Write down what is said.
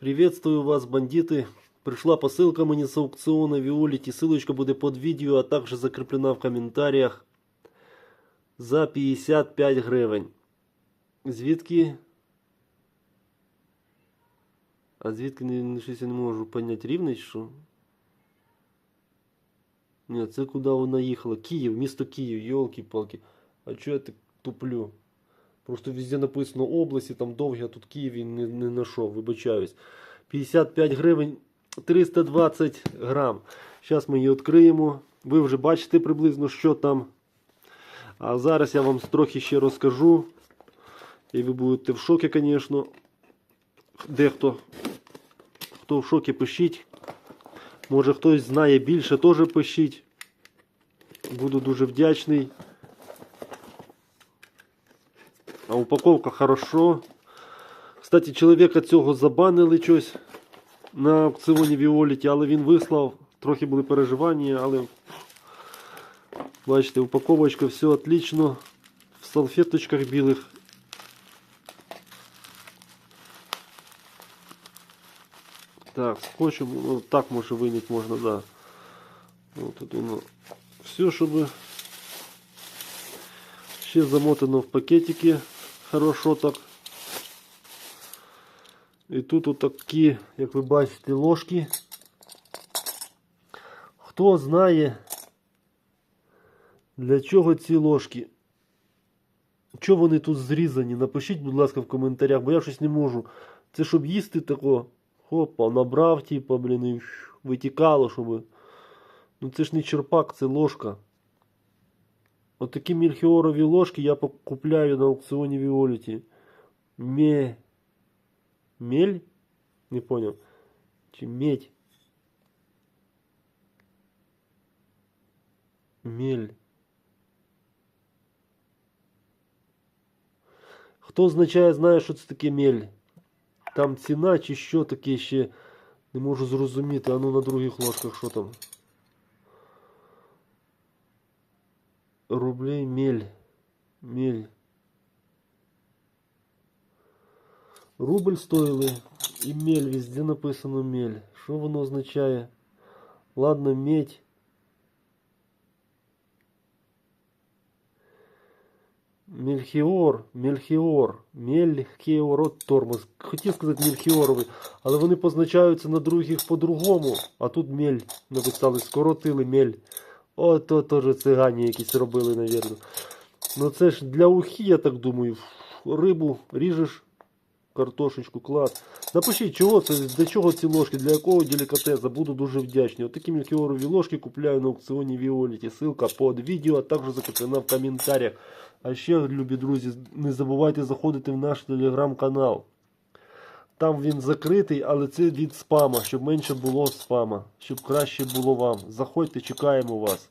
Приветствую вас, бандиты. Пришла посылка мені з аукціону Віоліті. Ссылочка буде під відео, а також закріплена в коментарях за 55 гривень. Звідки? А звідки не, не- щось я не можу поняти рівний, чи що? Ні, це куди вона їхала? Київ, місто Київ, йолки-палки. А чого я так туплю? Просто везде написано області, там довгі, а тут Київ і не, не знайшов, вибачаюсь. 55 гривень 320 грам. Зараз ми її відкриємо. Ви вже бачите приблизно, що там. А зараз я вам трохи ще розкажу. І ви будете в шокі, звісно. Дехто. Хто в шокі, пишіть. Може хтось знає більше, теж пишіть. Буду дуже вдячний. А упаковка хорошо. Кстати, чоловіка цього забанили щось на аукціоні Віоліті, але він вислав. Трохи були переживання, але бачите, упаковочка, все отлично. В салфеточках білих. Так, скотчем, ну, так може виняти можна, да. Вот тут воно. Все, щоб ще замотано в пакетики. Хорошо так. І тут отакі, як ви бачите, ложки. Хто знає, для чого ці ложки? Чого вони тут зрізані? Напишіть, будь ласка, в коментарях, бо я щось не можу. Це щоб їсти тако. Хопа, набрав, типа, блін, і витікало, щоб. Ну це ж не черпак, це ложка. Отакі мільхіорові ложки я купляю на аукціоні Віоліті. Ме... Мель? Не понял. Чи медь? Мель. Хто означає, знає, що це таке мель. Там ціна чи що таке ще не можу зрозуміти. А ну на других ложках що там? Рублей мель. Мель. Рубль стоїли і мель, везде написано мель. Що воно означає? Ладно, медь. Мельхіор, Мельхіор, Мельхіор, от тормоз. Хотів сказати Мельхіоровий, але вони позначаються на других по-другому. А тут мель написали, скоротили мель. О, то теж цигані якісь робили, навірно. Ну це ж для ухи, я так думаю. Рибу ріжеш, картошечку, клас. Напишіть, чого це, для чого ці ложки, для якого делікатеса, буду дуже вдячний. От такі мілкіорові ложки купляю на аукціоні Віоліті. Ссылка под відео, а також закреплена в коментарях. А ще, любі друзі, не забувайте заходити в наш телеграм-канал. Там він закритий, але це від спама, щоб менше було спама, щоб краще було вам. Заходьте, чекаємо вас.